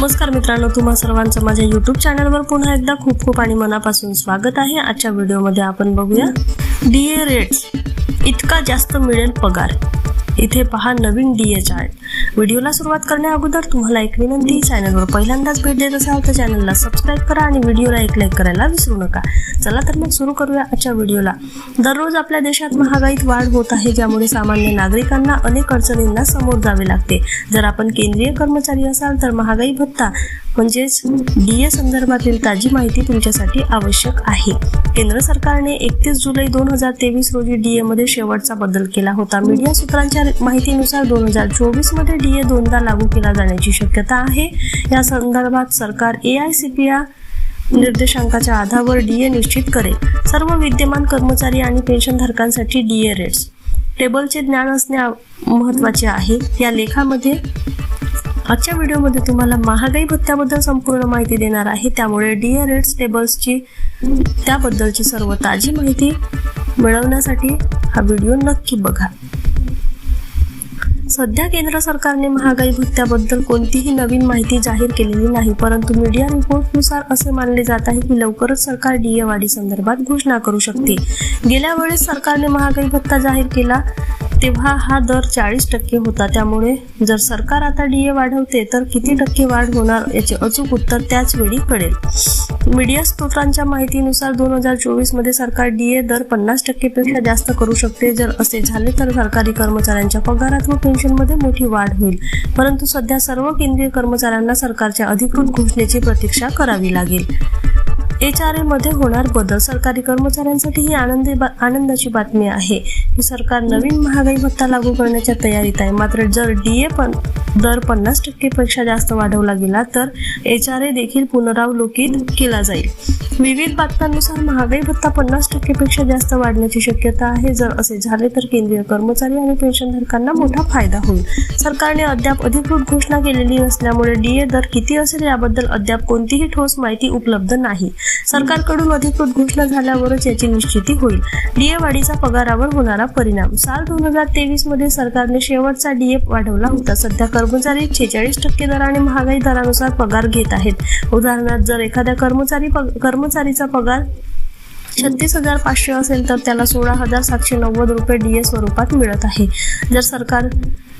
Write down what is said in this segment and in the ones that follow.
नमस्कार मित्रांनो तुम्हा सर्वांचं माझ्या युट्यूब चॅनलवर पुन्हा एकदा खूप खूप आणि मनापासून स्वागत आहे. आजच्या व्हिडिओमध्ये आपण बघूया डी ए रेट्स इतका जास्त मिळेल पगार. इथे पहा नवीन डी ए चार्ट व्हिडिओला सुरुवात करण्या अगोदर तुम्हाला एक विनंती चॅनलवर पहिल्यांदाच भेट देत असाल तर चॅनलला सबस्क्राईब करा आणि व्हिडिओला एक लाईक करायला विसरू नका. चला तर मग सुरू करूया आजच्या व्हिडिओला. दररोज आपल्या देशात महागाईत वाढ होत आहे ज्यामुळे सामान्य नागरिकांना अनेक अडचणींना समोर जावे लागते. जर आपण केंद्रीय कर्मचारी असाल तर महागाई भत्ता म्हणजेच डी ए संदर्भातील ताजी माहिती तुमच्यासाठी आवश्यक आहे. केंद्र सरकारने एकतीस जुलै दोन हजार तेवीस रोजी डीए मध्ये शेवटचा बदल केला होता. मीडिया सूत्रांच्या माहितीनुसार दोन हजार चोवीसमध्ये डीए दोनदा लागू केला जाण्याची शक्यता आहे. या संदर्भात सरकार ए आय सी पी निर्देशांकाच्या आधारावर डीए निश्चित करेल. सर्व विद्यमान कर्मचारी आणि पेन्शनधारकांसाठी डीए रेट्स टेबलचे ज्ञान असणे महत्त्वाचे महत्त्वाचे आहे. या लेखामध्ये आजच्या व्हिडिओमध्ये तुम्हाला महागाई भत्त्याबद्दल संपूर्ण माहिती देणार आहे. त्यामुळे डी ए रेट्स टेबल्सची त्याबद्दलची सर्व ताजी माहिती मिळवण्यासाठी हा व्हिडिओ नक्की बघा. सध्या केंद्र सरकारने महागाई भत्त्याबद्दल कोणतीही नवीन माहिती जाहीर केलेली नाही परंतु मीडिया रिपोर्टनुसार असे मानले जात आहे की लवकरच सरकार डीए वाढी संदर्भात घोषणा करू शकते. गेल्या वेळेस सरकारने महागाई भत्ता जाहीर केला. तेव्हा हा दर चाळीस टक्के होता. त्यामुळे जर सरकार आता डी ए वाढवते तर किती टक्के वाढ होणार याचे अचूक उत्तर त्याच वेळी कळेल. मीडिया स्रोतांच्या माहितीनुसार दोन हजार चोवीसमध्ये सरकार ए दर पन्नास टक्केपेक्षा जास्त करू शकते. जर असे झाले तर सरकारी कर्मचाऱ्यांच्या पगारात व पेन्शनमध्ये मोठी वाढ होईल. परंतु सध्या सर्व केंद्रीय कर्मचाऱ्यांना सरकारच्या अधिकृत घोषणेची प्रतीक्षा करावी लागेल. एच आरमध्ये होणार बदल सरकारी कर्मचाऱ्यांसाठी ही आनंदी बा- आनंदाची बातमी आहे. की सरकार नवीन महागाई भत्ता लागू करण्याच्या तयारीत आहे. मात्र जर डी ए पण दर पन्नास टक्केपेक्षा जास्त वाढवला गेला तर एच आर ए देखील पुनरावलोकित केला जाईल. विविध बातम्यांनुसार महागाई भत्ता पन्नास टक्केपेक्षा जास्त वाढण्याची शक्यता आहे. जर असे झाले तर केंद्रीय कर्मचारी आणि पेन्शनधारकांना मोठा फायदा होईल. सरकारने अद्याप अधिकृत घोषणा केलेली नसल्यामुळे डीए दर किती असेल याबद्दल अद्याप कोणतीही ठोस माहिती उपलब्ध नाही. सरकारकडून अधिकृत घोषणा झाल्यावरच याची निश्चिती होईल. डीए वाढीचा पगारावर होणारा परिणाम. साल दोन हजार तेवीसमध्ये सरकारने शेवटचा डीए वाढवला होता. सध्या कर्मचारी छेचाळीस टक्के दराने महागाई दरानुसार पगार घेत आहेत. उदाहरणार्थ जर एखाद्या कर्मचारी पग- कर्मचारीचा पगार छत्तीस हजार पाचशे असेल तर त्याला सोळा हजार सातशे नव्वद रुपये डीए स्वरूपात मिळत आहे. जर सरकार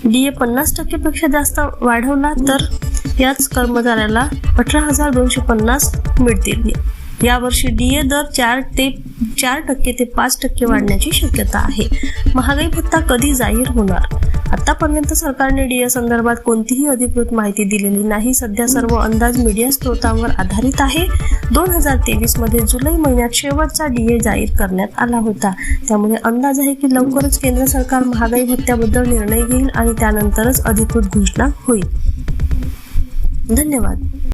डीए पन्नास टक्केपेक्षा जास्त वाढवला तर याच कर्मचाऱ्याला अठरा हजार दोनशे पन्नास मिळतील. यावर्षी डीए दर चार ते चार टक्के ते पाच टक्के वाढण्याची शक्यता आहे. महागाई भत्ता कधी जाहीर होणार? आतापर्यंत सरकारने डीए संदर्भात कोणतीही अधिकृत माहिती दिलेली नाही. सध्या सर्व अंदाज मीडिया स्रोतांवर आधारित आहे. दोन हजार तेवीसमध्ये जुलै महिन्यात शेवटचा डीए जाहीर करण्यात आला होता. त्यामुळे अंदाज आहे की लवकरच केंद्र सरकार महागाई भत्त्याबद्दल निर्णय घेईल आणि त्यानंतरच अधिकृत घोषणा होईल. धन्यवाद.